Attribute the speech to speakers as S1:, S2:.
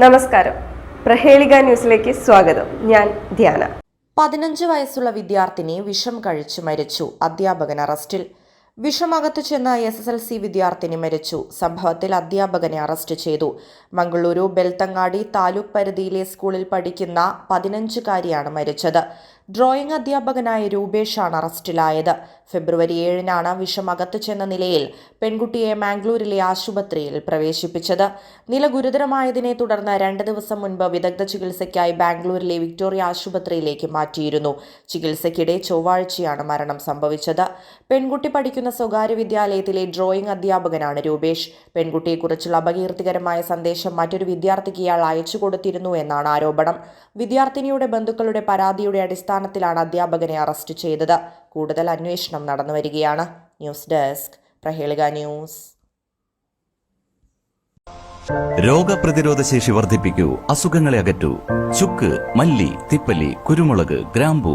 S1: നമസ്കാരം. പ്രഹേളിക ന്യൂസിലേക്ക് സ്വാഗതം. ഞാൻ ധ്യാന.
S2: പതിനഞ്ച് വയസ്സുള്ള വിദ്യാർത്ഥിനി വിഷം കഴിച്ചു മരിച്ചു. അധ്യാപകൻ അറസ്റ്റിൽ. വിഷമകത്തു ചെന്ന എസ് എസ് എൽ സി വിദ്യാർത്ഥിനി മരിച്ചു. സംഭവത്തിൽ അധ്യാപകനെ അറസ്റ്റ് ചെയ്തു. മംഗളൂരു ബെൽത്തങ്ങാടി താലൂക്ക് പരിധിയിലെ സ്കൂളിൽ പഠിക്കുന്ന പതിനഞ്ചുകാരിയാണ് മരിച്ചത്. ഡ്രോയിംഗ് അധ്യാപകനായ രൂപേഷാണ് അറസ്റ്റിലായത്. ഫെബ്രുവരി ഏഴിനാണ് വിഷമകത്തു ചെന്ന നിലയിൽ പെൺകുട്ടിയെ മാംഗ്ലൂരിലെ ആശുപത്രിയിൽ പ്രവേശിപ്പിച്ചത്. നില ഗുരുതരമായതിനെ തുടർന്ന് രണ്ട് ദിവസം മുൻപ് വിദഗ്ധ ചികിത്സയ്ക്കായി ബാംഗ്ലൂരിലെ വിക്ടോറിയ ആശുപത്രിയിലേക്ക് മാറ്റിയിരുന്നു. ചികിത്സയ്ക്കിടെ ചൊവ്വാഴ്ചയാണ് മരണം സംഭവിച്ചത്. പെൺകുട്ടി പഠിക്കുന്ന സ്വകാര്യ വിദ്യാലയത്തിലെ ഡ്രോയിംഗ് അധ്യാപകനാണ് രൂപേഷ്. പെൺകുട്ടിയെക്കുറിച്ചുള്ള അപകീർത്തികരമായ സന്ദേശം മറ്റൊരു വിദ്യാർത്ഥിക്ക് ഇയാൾ അയച്ചു കൊടുത്തിരുന്നു എന്നാണ് ആരോപണം. വിദ്യാർത്ഥിനിയുടെ ബന്ധുക്കളുടെ പരാതിയുടെ അടിസ്ഥാനത്തിലാണ് അധ്യാപകനെ അറസ്റ്റ് ചെയ്തത്. കൂടുതൽ അന്വേഷണം നടന്നുവരികയാണ് ന്യൂസ് ഡെസ്ക് പ്രഹേളിക ന്യൂസ്.
S3: രോഗപ്രതിരോധ ശേഷി വർദ്ധിപ്പിക്കൂ അസുഖങ്ങളെ അകറ്റൂ. ചുക്ക് മല്ലി തിപ്പലി കുരുമുളക് ഗ്രാമ്പു